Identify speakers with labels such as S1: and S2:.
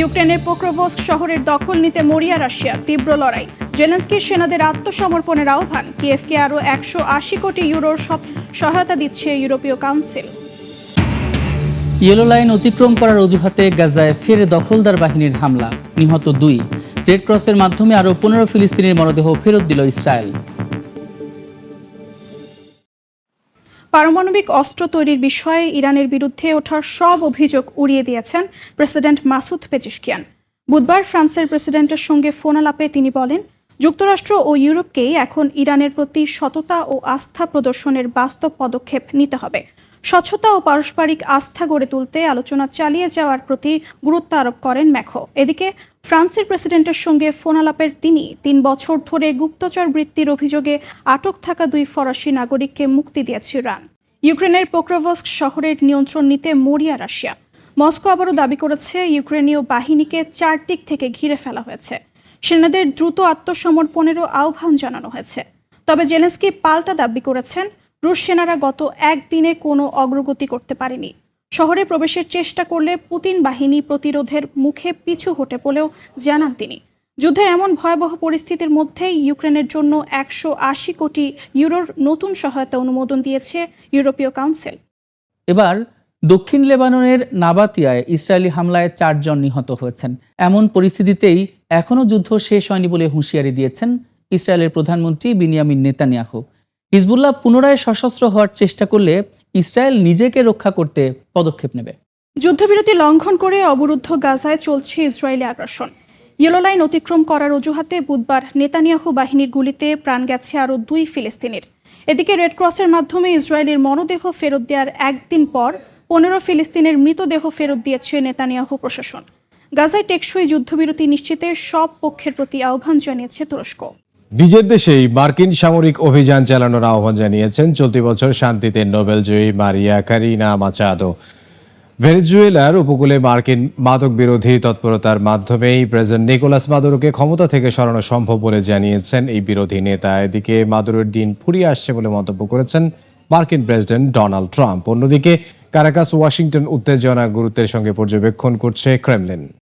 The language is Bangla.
S1: ইউক্রেনের পোক্রোভস্ক শহরের দখল নিতে মরিয়া রাশিয়া তীব্র লড়াই জেলেন্সকির সেনাদের আত্মসমর্পণের আহ্বান কিয়েফকে আরও একশো আশি কোটি ইউরোর সহায়তা দিচ্ছে ইউরোপীয় কাউন্সিল
S2: ইয়েলো লাইন অতিক্রম করার অজুহাতে গাজায় ফের দখলদার বাহিনীর হামলা নিহত দুই রেড ক্রসের মাধ্যমে আরও পনেরো ফিলিস্তিনির মরদেহ ফেরত দিল ইসরায়েল
S1: পারমাণবিক অস্ত্র তৈরির বিষয়ে ইরানের বিরুদ্ধে ওঠার সব অভিযোগ উড়িয়ে দিয়েছেন প্রেসিডেন্ট মাসুদ পেজিশকিয়ান বুধবার ফ্রান্সের প্রেসিডেন্টের সঙ্গে ফোন আলাপে তিনি বলেন যুক্তরাষ্ট্র ও ইউরোপকেই এখন ইরানের প্রতি সততা ও আস্থা প্রদর্শনের বাস্তব পদক্ষেপ নিতে হবে স্বচ্ছতা ও পারস্পরিক আস্থা গড়ে তুলতে আলোচনা চালিয়ে যাওয়ার প্রতি গুরুত্ব আরোপ করেন ম্যাখো এদিকে ফ্রান্সের প্রেসিডেন্টের সঙ্গে ফোন আলাপের তিনি তিন বছর ধরে গুপ্তচর বৃত্তির অভিযোগে আটক থাকা দুই ফরাসি নাগরিককে মুক্তি দিয়েছে ইরান ইউক্রেনের পোক্রোভস্ক শহরের নিয়ন্ত্রণ নিতে মরিয়া রাশিয়া মস্কো আবারও দাবি করেছে ইউক্রেনীয় বাহিনীকে চারদিক থেকে ঘিরে ফেলা হয়েছে সেনাদের দ্রুত আত্মসমর্পণেরও আহ্বান জানানো হয়েছে তবে জেলেন্সকি পাল্টা দাবি করেছেন রুশ সেনারা গত একদিনে কোনো অগ্রগতি করতে পারেনি শহরে প্রবেশের চেষ্টা করলে পুতিন বাহিনী প্রতিরোধের মুখে পিছু হটে বলেও জানান তিনি যুদ্ধের এমন ভয়াবহ পরিস্থিতির মধ্যে ইউক্রেনের জন্য একশো আশি কোটি ইউরোর নতুন সহায়তা অনুমোদন দিয়েছে ইউরোপীয় কাউন্সিল
S2: এবার দক্ষিণ লেবাননের নাবাতিয়ায় ইসরায়েলি হামলায় চারজন নিহত হয়েছেন এমন পরিস্থিতিতেই এখনও যুদ্ধ শেষ হয়নি বলে হুঁশিয়ারি দিয়েছেন ইসরায়েলের প্রধানমন্ত্রী বিনিয়ামিন নেতানিয়াহু হিজবুল্লাহ পুনরায় সশস্ত্র হওয়ার চেষ্টা করলে ইসরায়েল নিজেকে রক্ষা করতে পদক্ষেপ নেবে
S1: যুদ্ধবিরতি লঙ্ঘন করে অবরুদ্ধ গাজায় চলছে ইসরায়েলি আগ্রাসন ইয়েলো লাইন অতিক্রম করার অজুহাতে বুধবার নেতানিয়াহু বাহিনীর গুলিতে প্রাণ গেছে আরও দুই ফিলিস্তিনের এদিকে রেডক্রসের মাধ্যমে ইসরায়েলের মরদেহ ফেরত দেওয়ার একদিন পর পনেরো ফিলিস্তিনের মৃতদেহ ফেরত দিয়েছে নেতানিয়াহু প্রশাসন গাজায় টেকসই যুদ্ধবিরতি নিশ্চিতে সব পক্ষের প্রতি আহ্বান জানিয়েছে তুরস্ক
S3: নিজের দেশেই মার্কিন সামরিক অভিযান চালানোর আহ্বান জানিয়েছেন চলতি বছর শান্তিতে নোবেলজয়ী মারিয়া কারিনা মাচাদো ভেনেজুয়েলার উপকূলে মার্কিন মাদক বিরোধী তৎপরতার মাধ্যমেই প্রেসিডেন্ট নিকোলাস মাদুরোকে ক্ষমতা থেকে সরানো সম্ভব বলে জানিয়েছেন এই বিরোধী নেতা এদিকে মাদুরের দিন ফুরিয়ে আসছে বলে মন্তব্য করেছেন মার্কিন প্রেসিডেন্ট ডোনাল্ড ট্রাম্প অন্যদিকে কারাকাস ওয়াশিংটন উত্তেজনা গুরুত্বের সঙ্গে পর্যবেক্ষণ করছে ক্রেমলিন